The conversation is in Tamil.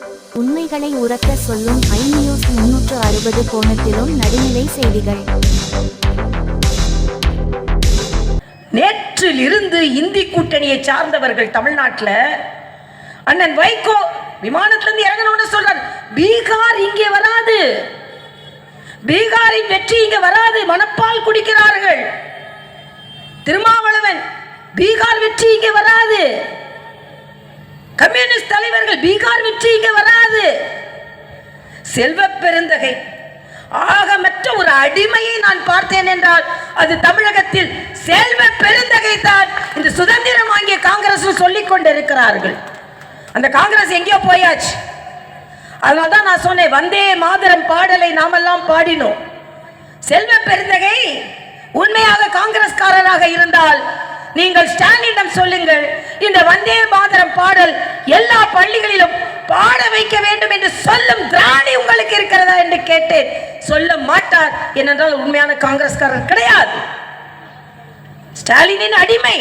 உண்மைகளை உரக்க சொல்லும் ஐ நியூஸ் முன்னூற்று அறுபது கோணத்திலும் நடுநிலை செய்திகள். நேற்றில் இருந்து இந்தி கூட்டணியை சார்ந்தவர்கள் தமிழ்நாட்டில் அண்ணன் வைகோ விமானத்திலிருந்து இறங்கணும்னு சொல்றார். பீகார் இங்கே வராது. பீகாரின் வெற்றி இங்கே வராது. மணப்பால் குடிக்கிறார்கள். திருமாவளவன் பீகார் வெற்றி இங்கே வராது. கம்யூனிஸ்ட் தலைவர்கள் பீகார் வெற்றி இங்க வராது. செல்வ பெருந்தகை. ஆகமற்ற ஒரு அடிமையை நான் பார்த்தேன் என்றால் அது தமிழகத்தில் செல்வ பெருந்தகை தான் இந்த சுதந்திரம் வாங்கிய காங்கிரஸ் சொல்லிக் கொண்டிருக்கிறார்கள். அந்த காங்கிரஸ் எங்கேயோ போயாச்சு. அதனால தான் நான் சொன்னேன் வந்தே மாதரம் பாடலை நாமெல்லாம் பாடினோம். செல்வ பெருந்தகை உண்மையாக காங்கிரஸ்காரராக இருந்தால் நீங்கள் ஸ்டாலினிடம் சொல்லுங்கள் இந்த வந்தே மாதரம் பாடல் எல்லா பள்ளிகளும் பாட வைக்க வேண்டும் என்று சொல்லும் திராணி உங்களுக்கு இருக்கிறதா என்று கேட்டேன். சொல்ல மாட்டார். ஏனென்றால் உண்மையான காங்கிரஸ்காரர் கிடையாது. ஸ்டாலினின் அடிமை.